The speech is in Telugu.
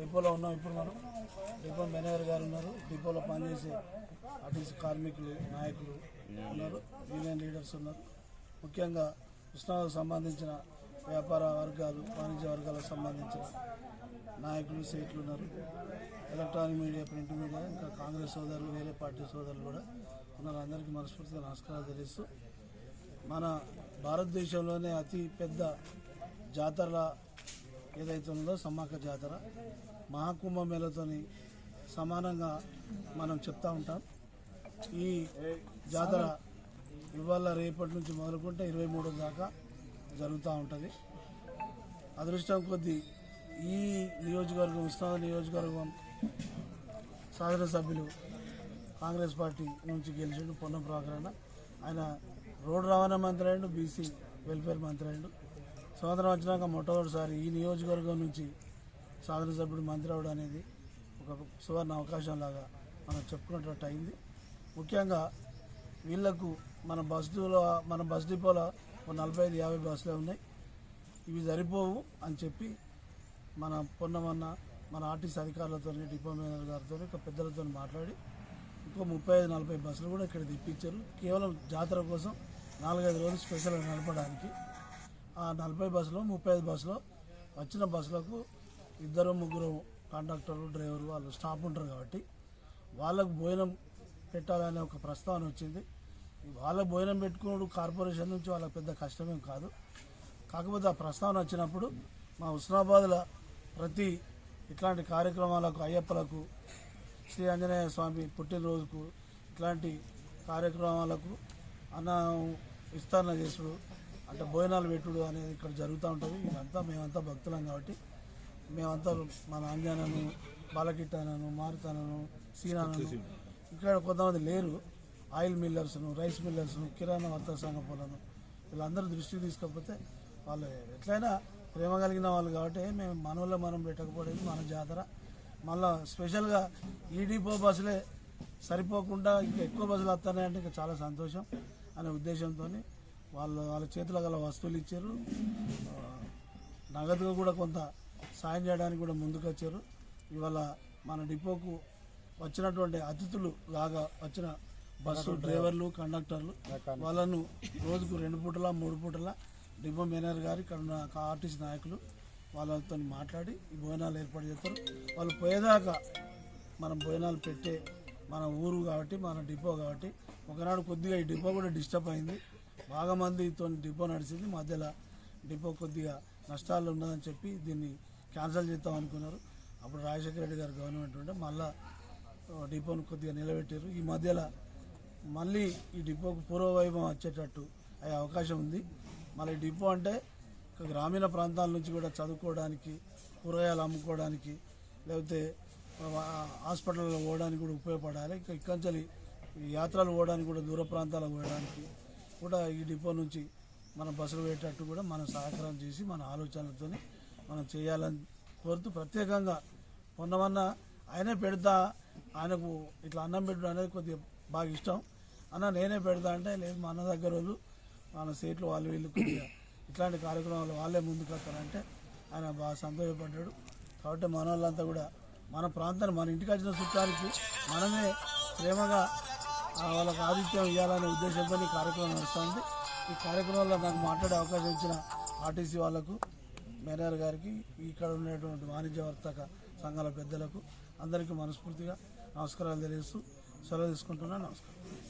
డిపోలో ఉన్నాం ఇప్పుడు మనం. డిపో మేనేజర్ గారు ఉన్నారు. డిపోలో పనిచేసే ఆర్టీసీ కార్మికులు నాయకులు ఉన్నారు. యూనియన్ లీడర్స్ ఉన్నారు. ముఖ్యంగా కృష్ణాకు సంబంధించిన వ్యాపార వర్గాలు వాణిజ్య వర్గాలకు సంబంధించిన నాయకులు సీట్లు ఉన్నారు. ఎలక్ట్రానిక్ మీడియా ప్రింట్ మీడియా ఇంకా కాంగ్రెస్ సోదరులు వేరే పార్టీ సోదరులు కూడా ఉన్నారు. అందరికీ మనస్ఫూర్తిగా నమస్కారాలు తెలుస్తూ మన భారతదేశంలోనే అతి పెద్ద జాతర ఏదైతే ఉందో సమ్మక్క జాతర. మహాకుంభమేళతోని సమానంగా మనం చెప్తా ఉంటాం. ఈ జాతర ఇవాళ రేపటి నుంచి మొదలుకుంటే ఇరవై మూడు దాకా జరుగుతూ ఉంటుంది. అదృష్టం కొద్దీ ఈ నియోజకవర్గం ఉస్నాద నియోజకవర్గం శాసనసభ్యులు కాంగ్రెస్ పార్టీ నుంచి గెలిచిండు పొన్నం ప్రాకరణ ఆయన రోడ్డు రవాణా మంత్రి అయ్యిండు బీసీ వెల్ఫేర్ మంత్రి అయ్యిండు. స్వాతంత్రం వచ్చినాక మొట్టమొదటిసారి ఈ నియోజకవర్గం నుంచి శాసనసభ్యుడు మంత్రి అవడం అనేది ఒక సువర్ణ అవకాశం లాగా మనం చెప్పుకున్నట్టు అయింది. ముఖ్యంగా వీళ్ళకు మన బస్సులో మన బస్ డిపోలో ఒక నలభై ఐదు యాభై బస్సులే ఉన్నాయి. ఇవి సరిపోవు అని చెప్పి మన పొన్నమన్న మన ఆర్టీసీ అధికారులతో డిపో మేనేజర్ గారితో ఇక పెద్దలతో మాట్లాడి ఇంకో ముప్పై ఐదు నలభై బస్సులు కూడా ఇక్కడ తెప్పించారు. కేవలం జాతర కోసం నాలుగైదు రోజులు స్పెషల్గా నడపడానికి ఆ నలభై బస్సులో ముప్పై ఐదు బస్సులో వచ్చిన బస్సులకు ఇద్దరు ముగ్గురు కండక్టర్లు డ్రైవర్లు వాళ్ళు స్టాఫ్ ఉంటారు కాబట్టి వాళ్ళకు భోజనం పెట్టాలనే ఒక ప్రస్తావన వచ్చింది. వాళ్ళకు భోజనం పెట్టుకున్నాడు కార్పొరేషన్ నుంచి వాళ్ళకి పెద్ద కష్టమేం కాదు. కాకపోతే ఆ ప్రస్తావన వచ్చినప్పుడు మా హుస్నాబాద్లో ప్రతి ఇట్లాంటి కార్యక్రమాలకు అయ్యప్పలకు శ్రీ ఆంజనేయ స్వామి పుట్టినరోజుకు ఇట్లాంటి కార్యక్రమాలకు అన్న విస్తరణ చేసుడు అంటే భోజనాలు పెట్టుడు అనేది ఇక్కడ జరుగుతూ ఉంటుంది. ఇదంతా మేమంతా భక్తులం కాబట్టి మేమంతా మన అంజనను బాలకిట్టానను మారుతానను సీనానను. ఇక్కడ కొంతమంది లేరు. ఆయిల్ మిల్లర్స్ను రైస్ మిల్లర్స్ను కిరాణా వర్తక సంఘ పొలను వీళ్ళందరూ దృష్టికి తీసుకపోతే వాళ్ళు ఎట్లయినా ప్రేమ కలిగిన వాళ్ళు కాబట్టి మేము మనలో మనం పెట్టకపోవడం మన జాతర. మళ్ళా స్పెషల్గా ఈ డిపో బస్సులే సరిపోకుండా ఇంకా ఎక్కువ బస్సులు వస్తున్నాయంటే ఇంకా చాలా సంతోషం అనే ఉద్దేశంతో వాళ్ళు వాళ్ళ చేతిలో గల వస్తువులు ఇచ్చారు. నగదుగా కూడా కొంత సాయం చేయడానికి కూడా ముందుకు వచ్చారు ఇవాళ మన డిపోకు వచ్చినటువంటి అతిథులు లాగా వచ్చిన బస్సు డ్రైవర్లు. కండక్టర్లు వాళ్ళను రోజుకు రెండు పూటల మూడు పూటల డిపో మేనేజర్ గారు ఇక్కడ ఉన్న ఆర్టీసీ నాయకులు వాళ్ళతో మాట్లాడి ఈ భోజనాలు ఏర్పాటు చేస్తారు. వాళ్ళు పోయేదాకా మనం భోజనాలు పెట్టే మన ఊరు కాబట్టి మన డిపో కాబట్టి ఒకనాడు కొద్దిగా ఈ డిపో కూడా డిస్టర్బ్ అయింది. బాగా మందితో డిపో నడిచింది. మధ్యలో డిపో కొద్దిగా నష్టాలు ఉన్నదని చెప్పి దీన్ని క్యాన్సిల్ చేద్దాం అనుకున్నారు. అప్పుడు రాజశేఖర రెడ్డి గారు గవర్నమెంట్ ఉంటే మళ్ళీ డిపోను కొద్దిగా నిలబెట్టారు ఈ మధ్యలో మళ్ళీ ఈ డిపోకు పూర్వవైభవం వచ్చేటట్టు అయ్యే అవకాశం ఉంది. మళ్ళీ డిపో అంటే గ్రామీణ ప్రాంతాల నుంచి కూడా చదువుకోవడానికి కూరగాయలు అమ్ముకోవడానికి లేకపోతే హాస్పిటల్లో పోవడానికి కూడా ఉపయోగపడాలి. ఇంకా ఇక్కడి యాత్రలు పోవడానికి కూడా దూర ప్రాంతాలకు పోవడానికి కూడా ఈ డిపో నుంచి మనం బస్సులు పెట్టేటట్టు కూడా మనం సహకారం చేసి మన ఆలోచనలతో మనం చేయాలని కోరుతూ ప్రత్యేకంగా పొన్నమన్న ఆయనే పెడతా ఆయనకు ఇట్లా అన్నం పెట్టడం అనేది కొద్దిగా బాగా ఇష్టం. అన్న నేనే పెడతా అంటే లేదు మా అన్న దగ్గర వాళ్ళు మన సీట్లు వాళ్ళు వీళ్ళు కొద్దిగా ఇట్లాంటి కార్యక్రమాలు వాళ్ళే ముందుకు వస్తారంటే ఆయన బాగా సంతోషపడ్డాడు. కాబట్టి మన వాళ్ళంతా కూడా మన ప్రాంతాన్ని మన ఇంటికి వచ్చిన చుట్టానికి మనమే ప్రేమగా వాళ్ళకు వాళ్ళకి ఆతిథ్యం ఇవ్వాలనే ఉద్దేశంతో ఈ కార్యక్రమం నడుస్తుంది. ఈ కార్యక్రమంలో నాకు మాట్లాడే అవకాశం ఇచ్చిన ఆర్టీసీ వాళ్ళకు మేనేజర్ గారికి ఇక్కడ ఉన్నటువంటి వాణిజ్య వర్తక సంఘాల పెద్దలకు అందరికీ మనస్ఫూర్తిగా నమస్కారాలు తెలియజేస్తూ సెలవు తీసుకుంటున్నాను. నమస్కారం.